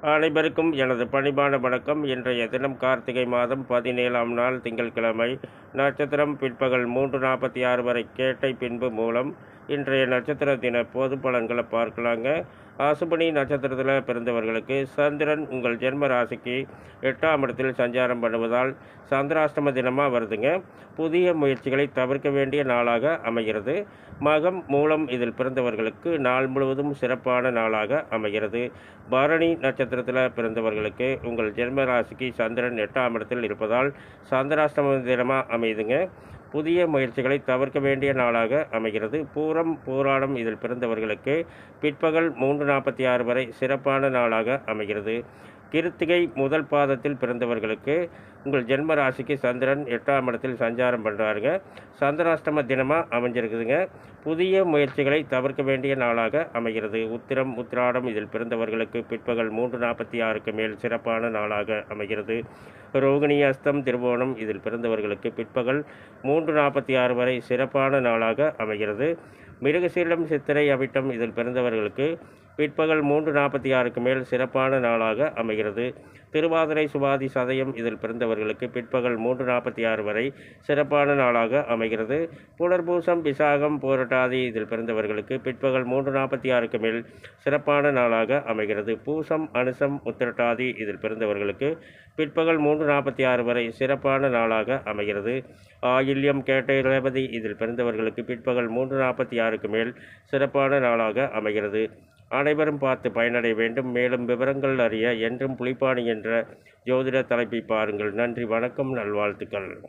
அனைவருக்கும் எனது பணிபான வணக்கம். இன்றைய தினம் கார்த்திகை மாதம் பதினேழாம் நாள் திங்கட்கிழமை. நட்சத்திரம் பிற்பகல் மூன்று நாற்பத்தி ஆறு வரை கேட்டை பின்பு மூலம் இன்றைய நட்சத்திர தின பொது பலன்களை பார்க்கலாங்க. ஆசுபனி நட்சத்திரத்தில் பிறந்தவர்களுக்கு சந்திரன் உங்கள் ஜென்ம ராசிக்கு எட்டாம் இடத்தில் சஞ்சாரம் பண்ணுவதால் சந்திராஷ்டம தினமாக வருதுங்க. புதிய முயற்சிகளை தவிர்க்க வேண்டிய நாளாக அமைகிறது. மகம் மூலம் இதில் பிறந்தவர்களுக்கு நாள் முழுவதும் சிறப்பான நாளாக அமைகிறது. பரணி நட்சத்திர நட்சத்திரத்தில் பிறந்தவர்களுக்கு உங்கள் ஜென்ம ராசிக்கு சந்திரன் எட்டாம் இடத்தில் இருப்பதால் சந்திராஷ்டம தினமாக அமையுதுங்க புதிய முயற்சிகளை தவிர்க்க வேண்டிய நாளாக அமைகிறது. பூரம் பூராடம் இதில் பிறந்தவர்களுக்கு பிற்பகல் மூன்று நாற்பத்தி ஆறு வரை சிறப்பான நாளாக அமைகிறது. கிருத்திகை முதல் பாதத்தில் பிறந்தவர்களுக்கு உங்கள் ஜென்ம ராசிக்கு சந்திரன் எட்டாம் இடத்தில் சஞ்சாரம் பண்ணுறாருங்க சந்திராஷ்டம தினமாக அமைஞ்சிருக்குதுங்க. புதிய முயற்சிகளை தவிர்க்க வேண்டிய நாளாக அமைகிறது. உத்திரம் உத்திராடம் இதில் பிறந்தவர்களுக்கு பிற்பகல் மூன்று நாற்பத்தி ஆறுக்கு மேல் சிறப்பான நாளாக அமைகிறது. ரோகிணி அஸ்தம் திருவோணம் இதில் பிறந்தவர்களுக்கு பிற்பகல் மூன்று நாற்பத்தி ஆறு வரை சிறப்பான நாளாக அமைகிறது. மிருகசீலம் சித்திரை அவிட்டம் இதில் பிறந்தவர்களுக்கு பிற்பகல் மூன்று நாற்பத்தி ஆறுக்கு மேல் சிறப்பான நாளாக அமைகிறது. திருவாதிரை சுவாதி சதயம் இதில் பிறந்தவர்களுக்கு பிற்பகல் மூன்று நாற்பத்தி ஆறு வரை சிறப்பான நாளாக அமைகிறது. புனர்பூசம் விசாகம் போரட்டாதி இதில் பிறந்தவர்களுக்கு பிற்பகல் மூன்று நாற்பத்தி ஆறுக்கு மேல் சிறப்பான நாளாக அமைகிறது. பூசம் அனுசம் உத்திரட்டாதி இதில் பிறந்தவர்களுக்கு பிற்பகல் மூன்று நாற்பத்தி ஆறு வரை சிறப்பான நாளாக அமைகிறது. ஆயில்யம் கேட்டை ரேவதி இதில் பிறந்தவர்களுக்கு பிற்பகல் மூன்று நாற்பத்தி ஆறுக்கு மேல் சிறப்பான நாளாக அமைகிறது. அனைவரும் பார்த்து பயனடைய வேண்டும். மேலும் விவரங்கள் அறிய என்றும் புலிப்பாணி என்ற ஜோதிட தலைப்பை பாருங்கள். நன்றி வணக்கம் நல்வாழ்த்துக்கள்.